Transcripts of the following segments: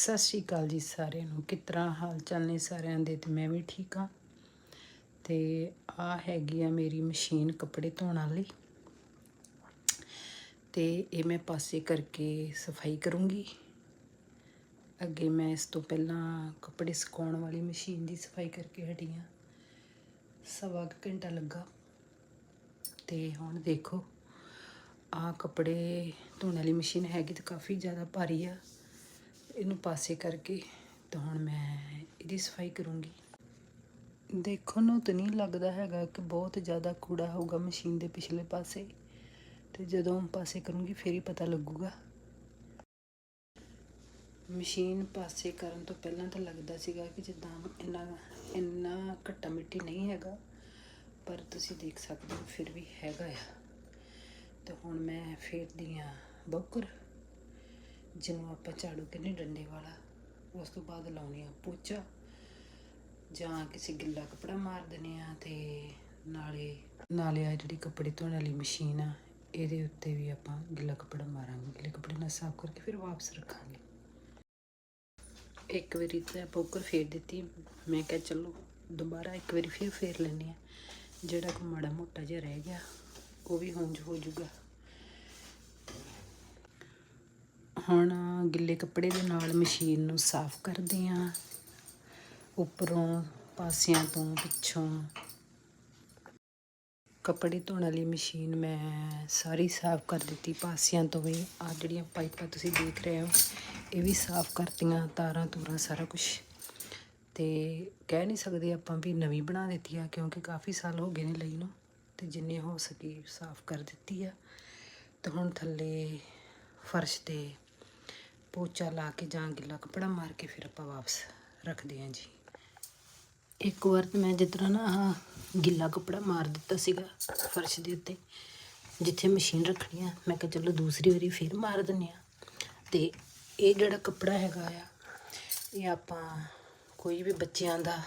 ਸਤਿ ਸ਼੍ਰੀ ਅਕਾਲ ਜੀ ਸਾਰਿਆਂ ਨੂੰ। ਕਿਸ ਤਰ੍ਹਾਂ ਹਾਲ ਚਾਲ ਨੇ ਸਾਰਿਆਂ ਦੇ? ਤੇ ਮੈਂ ਵੀ ਠੀਕ ਹਾਂ। ਤੇ ਆ ਹੈਗੀ ਆ ਮੇਰੀ ਮਸ਼ੀਨ ਕੱਪੜੇ ਧੋਣ ਵਾਲੀ। ਤੇ ਇਹ ਮੈਂ ਪਾਸੇ ਕਰਕੇ ਸਫ਼ਾਈ ਕਰੂੰਗੀ। ਅੱਗੇ ਮੈਂ ਇਸ ਤੋਂ ਪਹਿਲਾਂ ਕੱਪੜੇ ਸੁਕਾਉਣ ਵਾਲੀ ਮਸ਼ੀਨ ਦੀ ਸਫ਼ਾਈ ਕਰਕੇ ਹਟੀ ਹਾਂ। ਸਵਾ ਕੁ ਘੰਟਾ ਲੱਗਾ। ਤੇ ਹੁਣ ਦੇਖੋ ਆ ਕੱਪੜੇ ਧੋਣ ਵਾਲੀ ਮਸ਼ੀਨ ਹੈਗੀ ਤੇ ਕਾਫੀ ਜ਼ਿਆਦਾ ਭਾਰੀ ਆ। ਇਹਨੂੰ ਪਾਸੇ ਕਰਕੇ ਤਾਂ ਹੁਣ ਮੈਂ ਇਹਦੀ ਸਫ਼ਾਈ ਕਰੂੰਗੀ। ਦੇਖੋ ਨੂੰ, ਤਾਂ ਨਹੀਂ ਲੱਗਦਾ ਹੈਗਾ ਕਿ ਬਹੁਤ ਜ਼ਿਆਦਾ ਕੂੜਾ ਹੋਊਗਾ ਮਸ਼ੀਨ ਦੇ ਪਿਛਲੇ ਪਾਸੇ। ਤੇ ਜਦੋਂ ਪਾਸੇ ਕਰੂੰਗੀ, ਫੇਰ ਹੀ ਪਤਾ ਲੱਗੂਗਾ। ਮਸ਼ੀਨ ਪਾਸੇ ਕਰਨ ਤੋਂ ਪਹਿਲਾਂ ਤਾਂ ਲੱਗਦਾ ਸੀਗਾ ਕਿ ਜਿੱਦਾਂ ਇੰਨਾ ਇੰਨਾ ਘੱਟਾ ਮਿੱਟੀ ਨਹੀਂ ਹੈਗਾ, ਪਰ ਤੁਸੀਂ ਦੇਖ ਸਕਦੇ ਹੋ, ਫਿਰ ਵੀ ਹੈਗਾ ਆ। ਤੇ ਹੁਣ ਮੈਂ ਫੇਰਦੀ ਆ ਬੌਕਰ। ਜਿਹਨੂੰ ਆਪਾਂ ਝਾੜੂ ਕਹਿੰਦੇ ਡੰਡੇ ਵਾਲਾ। ਉਸ ਤੋਂ ਬਾਅਦ ਲਾਉਣੀ ਆ ਪੋਚਾ। ਜਾਂ ਕਿਸੇ ਗਿੱਲਾ ਕੱਪੜਾ ਮਾਰ ਦਿੰਦੇ ਆ ਤੇ ਨਾਲੇ ਨਾਲੇ ਆ ਜਿਹੜੀ ਕੱਪੜੇ ਧੋਣ ਵਾਲੀ ਮਸ਼ੀਨ ਆ, ਇਹਦੇ ਉੱਤੇ ਵੀ ਆਪਾਂ ਗਿੱਲਾ ਕੱਪੜਾ ਮਾਰਾਂਗੇ। ਗਿੱਲੇ ਕੱਪੜੇ ਨਾਲ ਸਾਫ਼ ਕਰਕੇ ਫਿਰ ਵਾਪਸ ਰੱਖਾਂਗੇ। ਇੱਕ ਵਾਰੀ ਤਾਂ ਪੋਕਰ ਫੇਰ ਦਿੱਤੀ। ਮੈਂ ਕਿਹਾ ਚਲੋ, ਦੁਬਾਰਾ ਇੱਕ ਵਾਰੀ ਫਿਰ ਫੇਰ ਲੈਂਦੇ ਆ ਜਿਹੜਾ ਕੋ ਮਾੜਾ ਮੋਟਾ ਜਿਹਾ ਰਹਿ ਗਿਆ, ਉਹ ਵੀ ਹੁਣ ਹੋ ਜਾਊਗਾ। ਹੁਣ ਗਿੱਲੇ ਕੱਪੜੇ ਦੇ ਨਾਲ ਮਸ਼ੀਨ ਨੂੰ ਸਾਫ਼ ਕਰਦੇ ਆਂ ਉੱਪਰੋਂ, ਪਾਸਿਆਂ ਤੋਂ, ਪਿੱਛੋਂ। ਕੱਪੜੇ ਧੋਣ ਵਾਲੀ ਮਸ਼ੀਨ ਮੈਂ ਸਾਰੀ ਸਾਫ਼ ਕਰ ਦਿੱਤੀ ਪਾਸਿਆਂ ਤੋਂ ਵੀ। ਆ ਜਿਹੜੀਆਂ ਪਾਈਪਾਂ ਤੁਸੀਂ ਦੇਖ ਰਹੇ ਹੋ, ਇਹ ਵੀ ਸਾਫ਼ ਕਰਤੀਆਂ, ਤਾਰਾਂ ਤੂਰਾਂ ਸਾਰਾ ਕੁਝ ਤੇ ਕਹਿ ਨਹੀਂ ਸਕਦੇ ਆਪਾਂ ਵੀ ਨਵੀਂ ਬਣਾ ਦਿੱਤੀ ਆ, ਕਿਉਂਕਿ ਕਾਫੀ ਸਾਲ ਹੋ ਗਏ ਨੇ ਲਈ ਨੂੰ, ਤੇ ਜਿੰਨੇ ਹੋ ਸਕੀ ਸਾਫ਼ ਕਰ ਦਿੱਤੀ ਆ। ਤੇ ਹੁਣ ਥੱਲੇ ਫਰਸ਼ ਤੇ ਪੋਚਾ ਲਾ ਕੇ ਜਾਂ ਗਿੱਲਾ ਕੱਪੜਾ ਮਾਰ ਕੇ ਫਿਰ ਆਪਾਂ ਵਾਪਸ ਰੱਖਦੇ ਹਾਂ ਜੀ। ਇੱਕ ਵਾਰ ਤਾਂ ਮੈਂ ਜਿਸ ਤਰ੍ਹਾਂ ਨਾ ਆਹ ਗਿੱਲਾ ਕੱਪੜਾ ਮਾਰ ਦਿੱਤਾ ਸੀਗਾ ਫਰਸ਼ ਦੇ ਉੱਤੇ, ਜਿੱਥੇ ਮਸ਼ੀਨ ਰੱਖਣੀ ਆ, ਮੈਂ ਕਿਹਾ ਚਲੋ ਦੂਸਰੀ ਵਾਰੀ ਫਿਰ ਮਾਰ ਦਿੰਨੇ ਆ ਤੇ ਇਹ ਜਿਹੜਾ ਕੱਪੜਾ ਹੈਗਾ ਆ, ਇਹ ਆਪਾਂ ਕੋਈ ਵੀ ਬੱਚਿਆਂ ਦਾ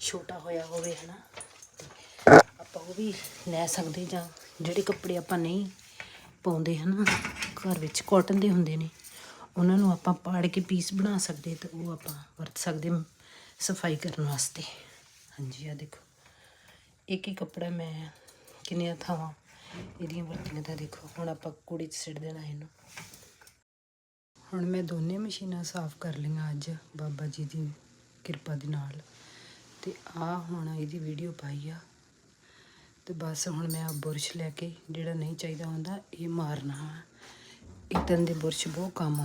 ਛੋਟਾ ਹੋਇਆ ਹੋਵੇ ਹਨਾ, ਤੇ ਆਪਾਂ ਉਹ ਵੀ ਲੈ ਸਕਦੇ ਜਾਂ ਜਿਹੜੇ ਕੱਪੜੇ ਆਪਾਂ ਨਹੀਂ ਪਾਉਂਦੇ ਹਨਾ, ਘਰ ਵਿੱਚ ਕਾਟਨ ਦੇ ਹੁੰਦੇ ਨੇ। ਉਹਨਾਂ ਨੂੰ ਆਪਾਂ ਪਾੜ ਕੇ ਪੀਸ ਬਣਾ ਸਕਦੇ ਤੇ ਉਹ ਆਪਾਂ ਵਰਤ ਸਕਦੇ ਸਫ਼ਾਈ ਕਰਨ ਵਾਸਤੇ। ਹਾਂਜੀ ਆ ਦੇਖੋ। ਇੱਕ ਹੀ ਕੱਪੜਾ ਮੈਂ ਕਿੰਨੀਆਂ ਥਾਵਾਂ ਇਹਦੀਆਂ ਵਰਤੀਆਂ ਦਾ ਦੇਖੋ, ਹੁਣ ਆਪਾਂ ਕੁੜੀ 'ਚ ਸਿੱਟ ਦੇਣਾ ਇਹਨੂੰ। ਹੁਣ ਮੈਂ ਦੋਨੇ ਮਸ਼ੀਨਾਂ ਸਾਫ਼ ਕਰ ਲਈਆਂ ਅੱਜ, ਬਾਬਾ ਜੀ ਦੀ ਕਿਰਪਾ ਦੇ ਨਾਲ। ਤੇ ਆ ਹੁਣ ਇਹਦੀ ਵੀਡੀਓ ਪਾਈ ਆ। ਤੇ ਬਸ ਹੁਣ ਮੈਂ ਆ ਬੁਰਸ਼ ਲੈ ਕੇ ਜਿਹੜਾ ਨਹੀਂ ਚਾਹੀਦਾ ਹੁੰਦਾ, ਇਹ ਮਾਰਨਾ। ਇਤਨ ਦੇ ਬੁਰਸ਼ ਬਹੁਤ ਕੰਮ